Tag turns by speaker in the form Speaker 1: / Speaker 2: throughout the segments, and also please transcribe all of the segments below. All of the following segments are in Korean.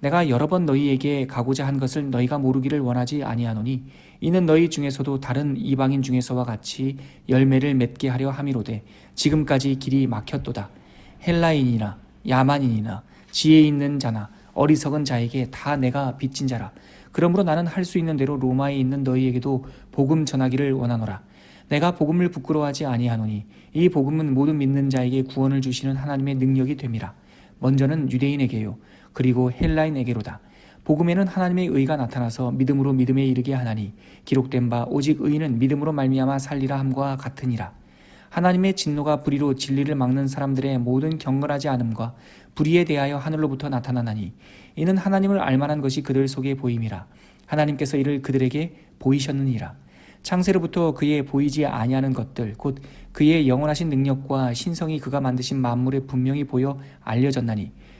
Speaker 1: 내가 여러 번 너희에게 가고자 한 것을 너희가 모르기를 원하지 아니하노니 이는 너희 중에서도 다른 이방인 중에서와 같이 열매를 맺게 하려 함이로되 지금까지 길이 막혔도다. 헬라인이나 야만인이나 지혜 있는 자나 어리석은 자에게 다 내가 빚진 자라. 그러므로 나는 할 수 있는 대로 로마에 있는 너희에게도 복음 전하기를 원하노라. 내가 복음을 부끄러워하지 아니하노니 이 복음은 모든 믿는 자에게 구원을 주시는 하나님의 능력이 됨이라. 먼저는 유대인에게요 그리고 헬라인에게로다. 복음에는 하나님의 의가 나타나서 믿음으로 믿음에 이르게 하나니 기록된 바 오직 의인은 믿음으로 말미암아 살리라 함과 같으니라. 하나님의 진노가 불의로 진리를 막는 사람들의 모든 경건하지 않음과 불의에 대하여 하늘로부터 나타나나니 이는 하나님을 알만한 것이 그들 속에 보임이라. 하나님께서 이를 그들에게 보이셨느니라. 창세로부터 그의 보이지 아니하는 것들 곧 그의 영원하신 능력과 신성이 그가 만드신 만물에 분명히 보여 알려졌나니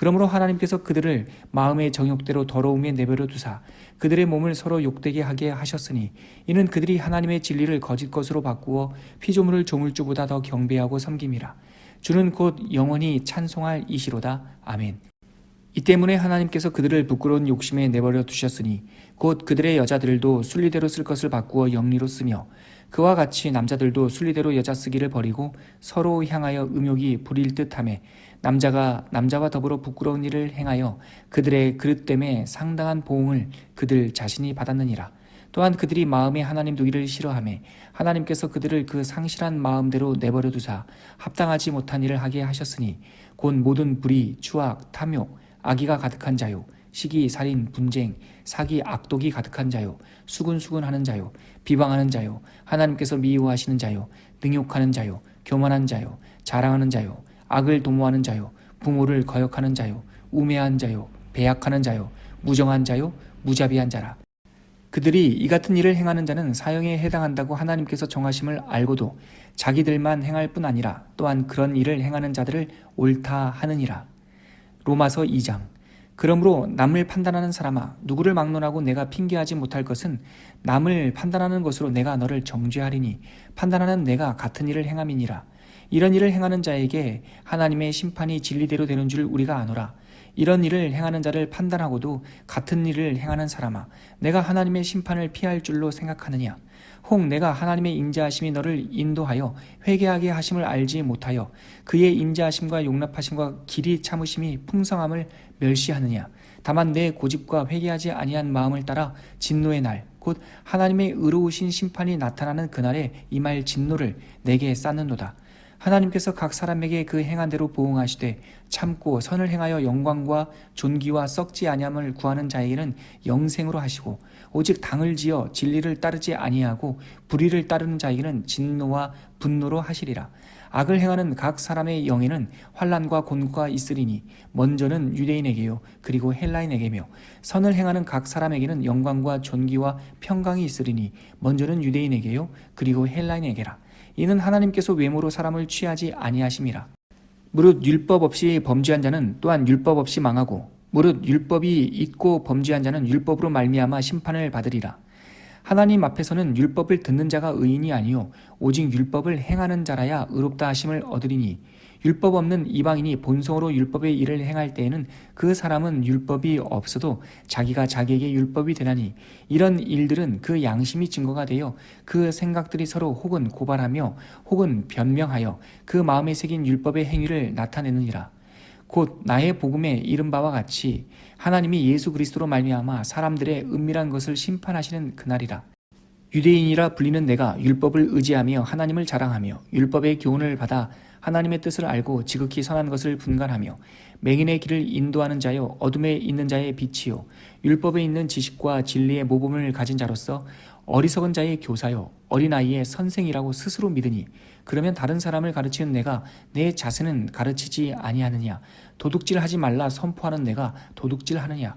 Speaker 1: 그러므로 하나님께서 그들을 마음의 정욕대로 더러움에 내버려 두사 그들의 몸을 서로 욕되게 하게 하셨으니 이는 그들이 하나님의 진리를 거짓 것으로 바꾸어 피조물을 조물주보다 더 경배하고 섬김이라. 주는 곧 영원히 찬송할 이시로다. 아멘. 이 때문에 하나님께서 그들을 부끄러운 욕심에 내버려 두셨으니 곧 그들의 여자들도 순리대로 쓸 것을 바꾸어 영리로 쓰며 그와 같이 남자들도 순리대로 여자 쓰기를 버리고 서로 향하여 음욕이 부릴 듯함에 남자가 남자와 더불어 부끄러운 일을 행하여 그들의 그릇됨에 상당한 보응을 그들 자신이 받았느니라. 또한 그들이 마음에 하나님 두기를 싫어하매 하나님께서 그들을 그 상실한 마음대로 내버려 두사 합당하지 못한 일을 하게 하셨으니 곧 모든 불의, 추악, 탐욕, 악의가 가득한 자요 시기, 살인, 분쟁, 사기, 악독이 가득한 자요 수군수군하는 자요 비방하는 자요 하나님께서 미워하시는 자요 능욕하는 자요 교만한 자요 자랑하는 자요 악을 도모하는 자요 부모를 거역하는 자요 우매한 자요 배약하는 자요 무정한 자요 무자비한 자라 그들이 이 같은 일을 행하는 자는 사형에 해당한다고 하나님께서 정하심을 알고도 자기들만 행할 뿐 아니라 또한 그런 일을 행하는 자들을 옳다 하느니라. 로마서 2장 그러므로 남을 판단하는 사람아 누구를 막론하고 내가 핑계하지 못할 것은 남을 판단하는 것으로 내가 너를 정죄하리니 판단하는 내가 같은 일을 행함이니라. 이런 일을 행하는 자에게 하나님의 심판이 진리대로 되는 줄 우리가 아노라. 이런 일을 행하는 자를 판단하고도 같은 일을 행하는 사람아 내가 하나님의 심판을 피할 줄로 생각하느냐? 혹 내가 하나님의 인자하심이 너를 인도하여 회개하게 하심을 알지 못하여 그의 인자하심과 용납하심과 길이 참으심이 풍성함을 멸시하느냐? 다만 내 고집과 회개하지 아니한 마음을 따라 진노의 날 곧 하나님의 의로우신 심판이 나타나는 그날에 임할 진노를 내게 쌓는도다 하나님께서 각 사람에게 그 행한 대로 보응하시되 참고 선을 행하여 영광과 존귀와 썩지 아니함을 구하는 자에게는 영생으로 하시고 오직 당을 지어 진리를 따르지 아니하고 불의를 따르는 자에게는 진노와 분노로 하시리라. 악을 행하는 각 사람의 영에는 환란과 곤고가 있으리니 먼저는 유대인에게요 그리고 헬라인에게며 선을 행하는 각 사람에게는 영광과 존귀와 평강이 있으리니 먼저는 유대인에게요 그리고 헬라인에게라 이는 하나님께서 외모로 사람을 취하지 아니하심이라. 무릇 율법 없이 범죄한 자는 또한 율법 없이 망하고 무릇 율법이 있고 범죄한 자는 율법으로 말미암아 심판을 받으리라. 하나님 앞에서는 율법을 듣는 자가 의인이 아니요 오직 율법을 행하는 자라야 의롭다 하심을 얻으리니 율법 없는 이방인이 본성으로 율법의 일을 행할 때에는 그 사람은 율법이 없어도 자기가 자기에게 율법이 되나니 이런 일들은 그 양심이 증거가 되어 그 생각들이 서로 혹은 고발하며 혹은 변명하여 그 마음에 새긴 율법의 행위를 나타내느니라 곧 나의 복음에 이른 바와 같이 하나님이 예수 그리스도로 말미암아 사람들의 은밀한 것을 심판하시는 그날이라. 유대인이라 불리는 내가 율법을 의지하며 하나님을 자랑하며 율법의 교훈을 받아 하나님의 뜻을 알고 지극히 선한 것을 분간하며 맹인의 길을 인도하는 자요 어둠에 있는 자의 빛이요 율법에 있는 지식과 진리의 모범을 가진 자로서 어리석은 자의 교사요 어린아이의 선생이라고 스스로 믿으니 그러면 다른 사람을 가르치는 내가 내 자신은 가르치지 아니하느냐? 도둑질하지 말라 선포하는 내가 도둑질하느냐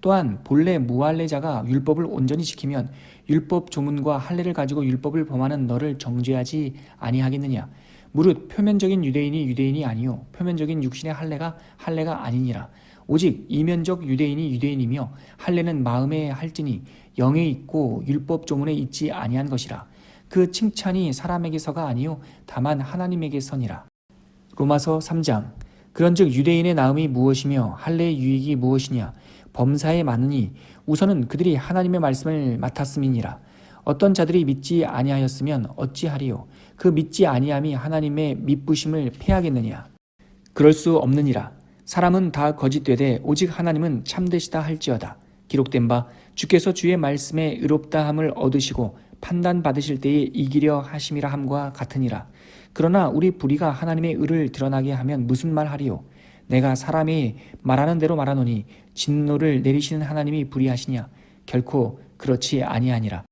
Speaker 1: 또한 본래 무할례자가 율법을 온전히 지키면 율법 조문과 할례를 가지고 율법을 범하는 너를 정죄하지 아니하겠느냐. 무릇 표면적인 유대인이 유대인이 아니요 표면적인 육신의 할례가 할례가 아니니라. 오직 이면적 유대인이 유대인이며 할례는 마음에 할지니 영에 있고 율법 조문에 있지 아니한 것이라 그 칭찬이 사람에게서가 아니요 다만 하나님에게서니라 로마서 3장 그런즉 유대인의 나음이 무엇이며 할례의 유익이 무엇이냐 범사에 많으니 우선은 그들이 하나님의 말씀을 맡았음이니라 어떤 자들이 믿지 아니하였으면 어찌하리요 그 믿지 아니함이 하나님의 믿부심을 패하겠느냐 그럴 수 없느니라 사람은 다 거짓되되 오직 하나님은 참되시다 할지어다. 기록된 바 주께서 주의 말씀에 의롭다함을 얻으시고 판단 받으실 때에 이기려 하심이라 함과 같으니라. 그러나 우리 불의가 하나님의 의를 드러나게 하면 무슨 말 하리요? 내가 사람이 말하는 대로 말하노니 진노를 내리시는 하나님이 불의하시냐? 결코 그렇지 아니하니라.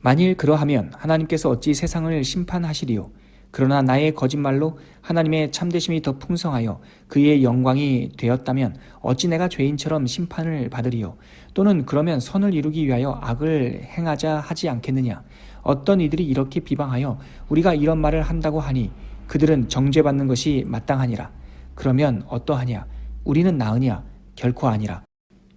Speaker 1: 만일 그러하면 하나님께서 어찌 세상을 심판하시리요? 그러나 나의 거짓말로 하나님의 참되심이 더 풍성하여 그의 영광이 되었다면 어찌 내가 죄인처럼 심판을 받으리요? 또는 그러면 선을 이루기 위하여 악을 행하자 하지 않겠느냐? 어떤 이들이 이렇게 비방하여 우리가 이런 말을 한다고 하니 그들은 정죄받는 것이 마땅하니라. 그러면 어떠하냐? 우리는 나으냐? 결코 아니라.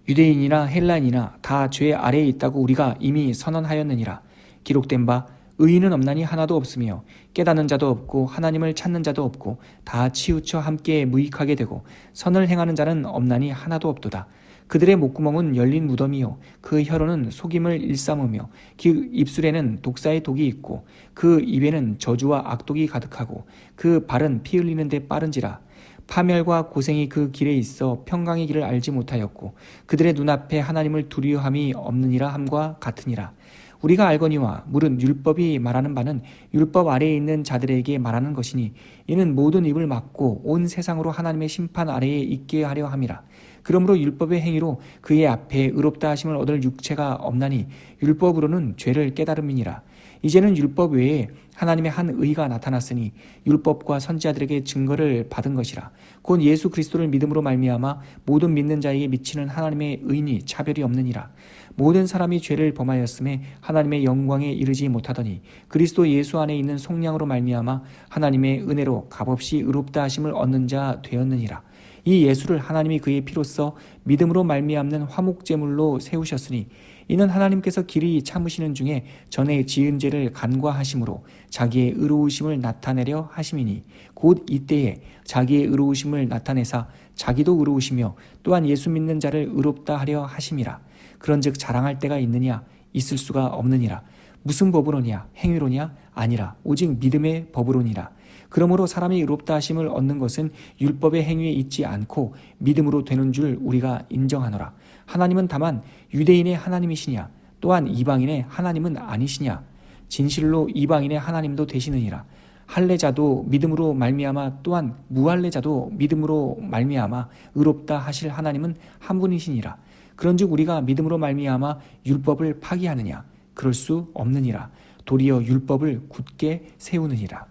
Speaker 1: 유대인이나 헬라인이나 다 죄 아래에 있다고 우리가 이미 선언하였느니라. 기록된 바 의인은 없나니 하나도 없으며 깨닫는 자도 없고 하나님을 찾는 자도 없고 다 치우쳐 함께 무익하게 되고 선을 행하는 자는 없나니 하나도 없도다. 그들의 목구멍은 열린 무덤이요 그 혀로는 속임을 일삼으며 그 입술에는 독사의 독이 있고 그 입에는 저주와 악독이 가득하고 그 발은 피 흘리는 데 빠른지라 파멸과 고생이 그 길에 있어 평강의 길을 알지 못하였고 그들의 눈앞에 하나님을 두려함이 없느니라 함과 같으니라 우리가 알거니와 물은 율법이 말하는 바는 율법 아래에 있는 자들에게 말하는 것이니 이는 모든 입을 막고 온 세상으로 하나님의 심판 아래에 있게 하려 함이라. 그러므로 율법의 행위로 그의 앞에 의롭다 하심을 얻을 육체가 없나니 율법으로는 죄를 깨달음이니라. 이제는 율법 외에 하나님의 한 의가 나타났으니 율법과 선지자들에게 증거를 받은 것이라. 곧 예수 그리스도를 믿음으로 말미암아 모든 믿는 자에게 미치는 하나님의 의니 차별이 없느니라. 모든 사람이 죄를 범하였음에 하나님의 영광에 이르지 못하더니 그리스도 예수 안에 있는 속량으로 말미암아 하나님의 은혜로 값없이 의롭다 하심을 얻는 자 되었느니라. 이 예수를 하나님이 그의 피로써 믿음으로 말미암는 화목제물로 세우셨으니 이는 하나님께서 길이 참으시는 중에 전에 지은 죄를 간과하심으로 자기의 의로우심을 나타내려 하심이니 곧 이때에 자기의 의로우심을 나타내사 자기도 의로우시며 또한 예수 믿는 자를 의롭다 하려 하심이라. 그런즉 자랑할 때가 있느냐? 있을 수가 없느니라. 무슨 법으로냐? 행위로냐? 아니라 오직 믿음의 법으로니라 그러므로 사람이 의롭다 하심을 얻는 것은 율법의 행위에 있지 않고 믿음으로 되는 줄 우리가 인정하노라. 하나님은 다만 유대인의 하나님이시냐 또한 이방인의 하나님은 아니시냐 진실로 이방인의 하나님도 되시느니라. 할례자도 믿음으로 말미암아 또한 무할례자도 믿음으로 말미암아 의롭다 하실 하나님은 한 분이시니라. 그런즉 우리가 믿음으로 말미암아 율법을 파기하느냐 그럴 수 없느니라. 도리어 율법을 굳게 세우느니라.